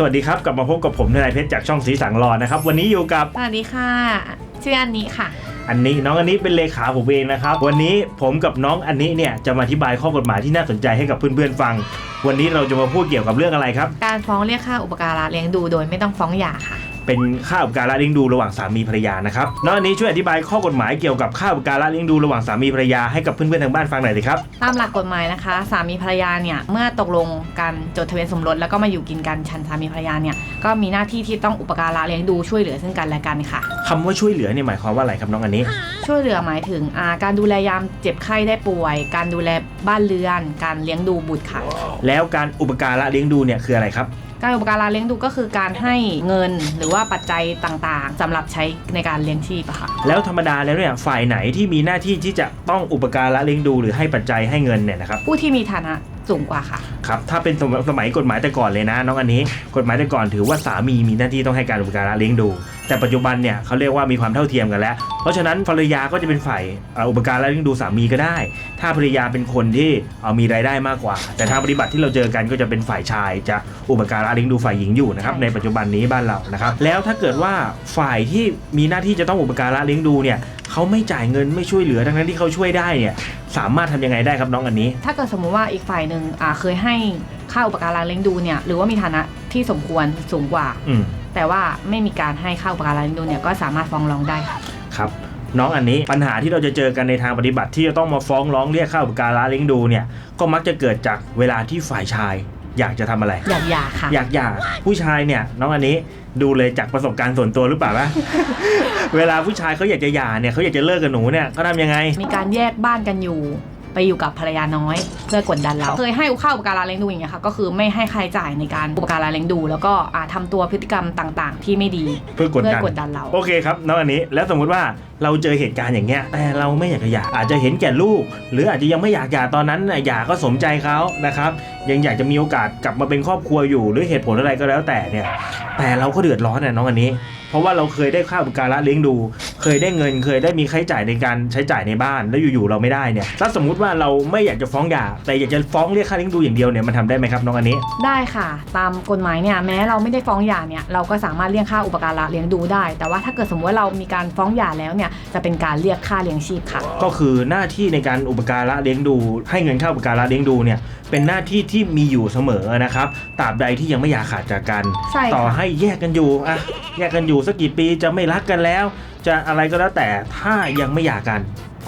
สวัสดีครับ กลับมาพบกับผมทนายเพชรจากช่องสีสังรอนะครับ วันนี้อยู่กับสวัสดีค่ะชื่ออันนี้ค่ะ อันนี้น้องอันนี้เป็นเลขาผมเองนะครับ วันนี้ผมกับน้องอันนี้เนี่ยจะมาอธิบายข้อกฎหมายที่น่าสนใจให้กับเพื่อนๆฟัง วันนี้เราจะมาพูดเกี่ยวกับเรื่องอะไรครับ การฟ้องเรียกค่าอุปการะเลี้ยงดูโดยไม่ต้องฟ้องหย่าค่ะ เป็นค่าอุปการะเลี้ยงดูระหว่างสามีภรรยานะครับน้องอันนี้ช่วยอธิบายข้อกฎหมายเกี่ยวกับค่าอุปการะเลี้ยงดูระหว่างสามีภรรยาให้กับเพื่อนๆทางบ้านฟังหน่อยสิครับตามหลักกฎหมายนะคะ สามีภรรยาเนี่ยเมื่อตกลงกันจดทะเบียนสมรสแล้วก็มาอยู่กินกันฉันสามีภรรยาเนี่ยก็มีหน้าที่ที่ต้องอุปการะเลี้ยงดูช่วยเหลือซึ่งกันและกันค่ะ คำว่าช่วยเหลือเนี่ยหมายความว่าอะไรครับน้องอันนี้ ช่วยเหลือหมายถึงอ่าการดูแลยามเจ็บไข้ได้ป่วย การดูแลบ้านเรือน การเลี้ยงดูบุตรค่ะ แล้วการอุปการะเลี้ยงดูเนี่ยคืออะไรครับ การอุปการะเลี้ยงดูก็คือการให้เงินหรือว่าปัจจัยต่างๆสำหรับใช้ในการเลี้ยงชีพอะค่ะแล้วธรรมดาแล้วเนี่ยฝ่ายไหนที่มีหน้าที่ที่จะต้องอุปการะเลี้ยงดูหรือให้ปัจจัยให้เงินเนี่ยนะครับผู้ที่มีฐานะ สูงกว่าค่ะครับถ้าเป็นสมสมัยกฎหมายแต่ก่อนเลยนะ น้องอันนี้กฎหมายแต่ก่อนถือว่าสามีมีหน้าที่ต้องให้การอุปการะเลี้ยงดู แต่ปัจจุบันเนี่ยเขาเรียกว่ามีความเท่าเทียมกันแล้ว เพราะฉะนั้นภรรยาก็จะเป็นฝ่ายอุปการะเลี้ยงดูสามีก็ได้ ถ้าภรรยาเป็นคนที่เอ่อมีรายได้มากกว่า แต่ทางปฏิบัติที่เราเจอกันก็จะเป็นฝ่ายชาย จะอุปการะเลี้ยงดูฝ่ายหญิงอยู่นะครับในปัจจุบันนี้บ้านเรานะครับแล้วถ้าเกิดว่าฝ่ายที่มีหน้าที่จะต้องอุปการะเลี้ยงดูเนี่ย เขาไม่จ่ายเงินไม่ช่วยเหลือทั้งนั้นที่เขาช่วยได้เนี่ยสามารถทำยังไงได้ครับน้องอันนี้ ถ้าเกิดสมมุติว่าอีกฝ่ายหนึ่งอ่าเคยให้ค่าอุปการะเลี้ยงดูเนี่ยหรือว่ามีฐานะที่สมควรสูงกว่า อืมแต่ว่าไม่มีการให้ค่าอุปการะเลี้ยงดูเนี่ยก็สามารถฟ้องร้องได้ค่ะ ครับน้องอันนี้ปัญหาที่เราจะเจอกันในทางปฏิบัติที่จะต้องมาฟ้องร้องเรียกค่าอุปการะเลี้ยงดูเนี่ยก็มักจะเกิดจากเวลาที่ฝ่ายชาย อยากจะทำอะไร อยากหย่าค่ะ อยากหย่าผู้ชายเนี่ยน้องอันนี้ดูเลยจากประสบการณ์ส่วนตัวหรือเปล่าวะ เวลาผู้ชายเขาอยากจะหย่าเนี่ยเขาอยากจะเลิกกับหนูเนี่ยเขาทำยังไง มีการแยกบ้านกันอยู่ ไปอยู่กับภรรยาน้อย เพื่อกดดันเราเคยให้ค่าอุปการะเลี้ยงดูอย่างเงี้ยค่ะก็คือไม่ให้ค่าใช้จ่ายในการอุปการะเลี้ยงดู แล้วก็อ่าทำตัวพฤติกรรมต่างๆ ที่ไม่ดีเพื่อกดเพื่อดัน กดดันเรา โอเคครับน้องอันนี้แล้วสมมุติว่าเราเจอเหตุการณ์อย่างเงี้ยแต่เราไม่อยากจะหย่าอาจจะเห็นแก่ลูก หรืออาจจะยังไม่อยากหย่าตอนนั้นน่ะหย่าก็สมใจเขานะครับยังอยากจะมีโอกาสกลับมาเป็นครอบครัวอยู่ หรือเหตุผลอะไรก็แล้วแต่เนี่ยแต่เราก็เดือดร้อนน่ะน้องอันนี้ เพราะว่าเราเคยได้ค่าอุปการะเลี้ยงดู เคยได้เงินเคยได้มีค่าใช้จ่ายในการใช้จ่ายในบ้าน แล้วอยู่ๆเราไม่ได้เนี่ยถ้าสมมุติว่าเราไม่อยากจะฟ้องหย่าแต่อยากจะฟ้องเรียกค่าเลี้ยงดูอย่างเดียวเนี่ยมันทำได้ไหมครับน้องอันนี้ ได้ค่ะ ตามกฎหมายเนี่ยแม้เราไม่ได้ฟ้องหย่าเนี่ยเราก็สามารถเรียกค่าอุปการะเลี้ยงดูได้ แต่ว่าถ้าเกิดสมมติว่าเรามีการฟ้องหย่าแล้วเนี่ยจะเป็นการเรียกค่าเลี้ยงชีพค่ะ ก็คือหน้าที่ในการอุปการะเลี้ยงดู ให้เงินค่าอุปการะเลี้ยงดูเนี่ยเป็นหน้าที่ที่มีอยู่เสมอนะครับตราบใดที่ยังไม่อยากขาดจากกัน ใช่ค่ะ ต่อให้แยกกันอยู่อะแยกกันอยู่สักกี่ปีจะไม่รักกันแล้ว จะอะไรก็แล้วแต่ถ้ายังไม่อยากกัน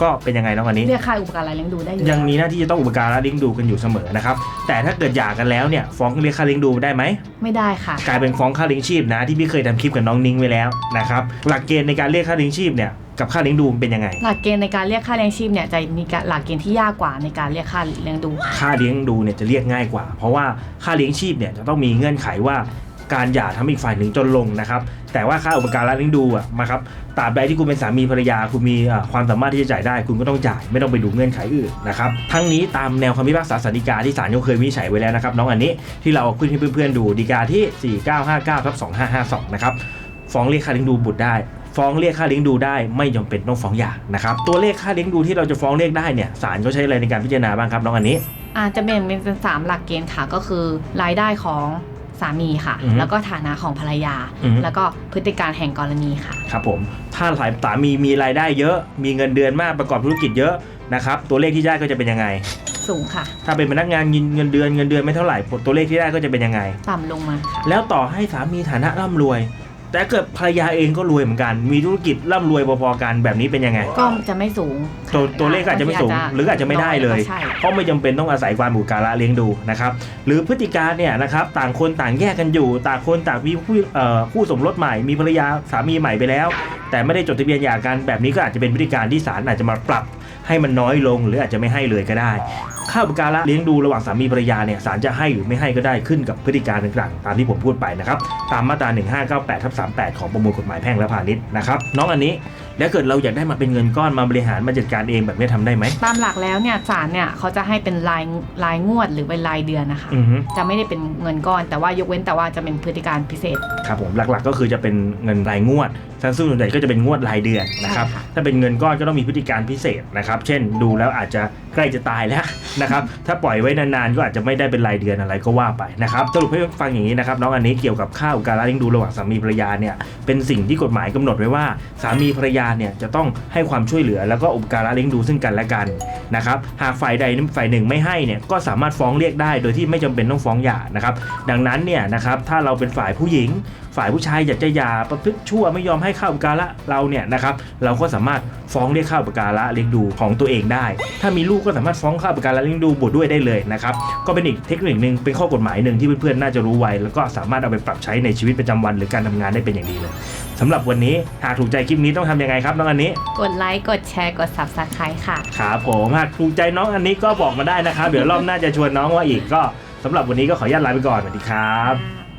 ก็เป็นยังไงน้องอันนี้ เรียกค่าอุปการะเลี้ยงดูได้อยู่ยังมีหน้าที่จะต้องอุปการะเลี้ยงดูกันอยู่เสมอนะครับแต่ถ้าเกิดหย่ากันแล้วเนี่ยฟ้องเรียกค่าเลี้ยงดูได้ไหม ไม่ได้ค่ะ กลายเป็นฟ้องค่าเลี้ยงชีพนะที่พี่เคยทำคลิปกับน้องนิ้งไว้แล้วนะครับหลักเกณฑ์ในการเรียกค่าเลี้ยงชีพเนี่ยกับค่าเลี้ยงดูมันเป็นยังไง หลักเกณฑ์ในการเรียกค่าเลี้ยงชีพเนี่ยจะมีการหลักเกณฑ์ที่ยากกว่าในการเรียกค่าเลี้ยงดู ค่าเลี้ยงดูเนี่ยจะเรียกง่ายกว่า เพราะว่าค่าเลี้ยงชีพเนี่ยจะต้องมีเงื่อนไขว่า การหย่าทำให้อีกฝ่ายหนึ่งจนลงนะครับ แต่ว่าค่าอุปการะเลี้ยงดูอะมาครับตราบใดที่คุณเป็นสามีภรรยาคุณมีความสามารถที่จะจ่ายได้ คุณก็ต้องจ่ายไม่ต้องไปดูเงื่อนไขอื่นนะครับทั้งนี้ตามแนวคำพิพากษาสันติกาที่ศาลยกเคยวินิจฉัยไว้แล้วนะครับน้องอันนี้ที่เราขึ้นให้เพื่อนๆดูดีกาที่ 4959ทับ2552 นะครับฟ้องเรียกค่าเลี้ยงดูบุตรได้ฟ้องเรียกค่าเลี้ยงดูได้ไม่จำเป็นต้องฟ้องหย่านะครับตัวเลขค่าเลี้ยงดูที่เราจะฟ้องเรียกได้เนี่ยศาลเขาใช้อะไรในการพิจารณาบ้างครับน้องอันนี้อาจจะแบ่งเป็นสามหลักเกณฑ์ค่ะก็คือ รายได้ของ สามีค่ะ อือฮึแล้วก็ฐานะของภรรยา อือฮึ แล้วก็พฤติการแห่งกรณีค่ะ ครับผมถ้าสายสามีมีรายได้เยอะ มีเงินเดือนมากประกอบธุรกิจเยอะนะครับตัวเลขที่ได้ก็จะเป็นยังไง สูงค่ะ ถ้าเป็นพนักงานเงินเดือนเงินเดือนไม่เท่าไหร่ตัวเลขที่ได้ก็จะเป็นยังไง ต่ำลงมาค่ะ แล้วต่อให้สามีฐานะร่ำรวย แต่เกิดภรรยาเองก็รวยเหมือนกัน มีธุรกิจร่ำรวยพอๆกันแบบนี้เป็นยังไง ก็จะไม่สูงตัวตัวเลขก็อาจจะไม่สูง หรืออาจจะไม่ได้เลยน้อก็ใช่เพราะไม่จำเป็นต้องอาศัยความบุการะเลี้ยงดูนะครับหรือพฤติการเนี่ยนะครับต่างคนต่างแยกกันอยู่ ต่างคนต่างมีคู่เอ่อคู่สมรสใหม่ มีภรรยาสามีใหม่ไปแล้ว แต่ไม่ได้จดทะเบียนหย่ากันแบบนี้ก็อาจจะเป็นพฤติการที่ศาลอาจจะมาปรับให้มันน้อยลง หรืออาจจะไม่ให้เลยก็ได้ ค่าอุปการะเลี้ยงดูระหว่างสามีภรรยาเนี่ยศาลจะให้หรือไม่ให้ก็ได้ขึ้นกับพฤติการต่างๆตามที่ผมพูดไปนะครับตามมาตรา 1598ทับ38 ของประมวลกฎหมายแพ่งและพาณิชย์นะครับน้องอันนี้ แล้วเกิดเราอยากได้มาเป็นเงินก้อนมาบริหารมาจัดการเองแบบนี้ทำได้ไหมตามหลักแล้วเนี่ยศาลเนี่ยเขาจะให้เป็นรายรายงวดหรือเป็นรายเดือนนะคะอือฮึจะไม่ได้เป็นเงินก้อนแต่ว่ายกเว้นแต่ว่าจะเป็นพฤติการพิเศษครับผมหลักๆ ก็คือจะเป็นเงินรายงวดซึ่งส่วนใหญ่ก็จะเป็นงวดรายเดือนนะครับใช่ค่ะถ้าเป็นเงินก้อนก็ต้องมีพฤติการพิเศษนะครับ เช่นดูแล้วอาจจะใกล้จะตายแล้วนะครับถ้าปล่อยไว้นานๆก็อาจจะไม่ได้เป็นรายเดือนอะไรก็ว่าไปนะครับสรุปให้ฟังอย่างนี้นะครับน้องอันนี้เกี่ยวกับค่าอุปการะเลี้ยงดูระหว่างสามีภรรยาเนี่ยเป็นสิ่งที่กฎหมายกำหนดไว้ว่าสามีภรรยาเนี่ยจะต้องให้ความช่วยเหลือ แล้วก็อุปการะเลี้ยงดูซึ่งกันและกันนะครับหากฝ่ายใดฝ่ายหนึ่งไม่ให้เนี่ยก็สามารถฟ้องเรียกได้ โดยที่ไม่จำเป็นต้องฟ้องหย่านะครับดังนั้นเนี่ยนะครับถ้าเราเป็นฝ่ายผู้หญิงฝ่ายผู้ชายอยากจะหย่าประพฤติชั่วไม่ยอมให้ข้าวอุปการะเราเนี่ยนะครับเราก็สามารถฟ้องเรียกข้าวอุปการะเลี้ยงดูของตัวเองได้ ถ้ามีลูกก็สามารถฟ้องข้าวอุปการะเลี้ยงดูบุตรด้วยได้เลยนะครับก็เป็นอีกเทคนิคหนึ่งเป็นข้อกฎหมายหนึ่งที่เพื่อนๆน่าจะรู้ไว้ แล้วก็สามารถเอาไปปรับใช้ในชีวิตประจำวัน หรือการทำงานได้เป็นอย่างดีเลยสำหรับวันนี้หากถูกใจคลิปนี้ต้องทำยังไงครับน้องอันนี้ กดไลค์กดแชร์กด subscribe ค่ะครับผมหากถูกใจน้องอันนี้ก็บอกมาได้นะครับ เดี๋ยวรอบหน้าจะชวนน้องว่าอีกก็สำหรับวันนี้ก็ขออนุญาตลาไปก่อนสวัสดีครับ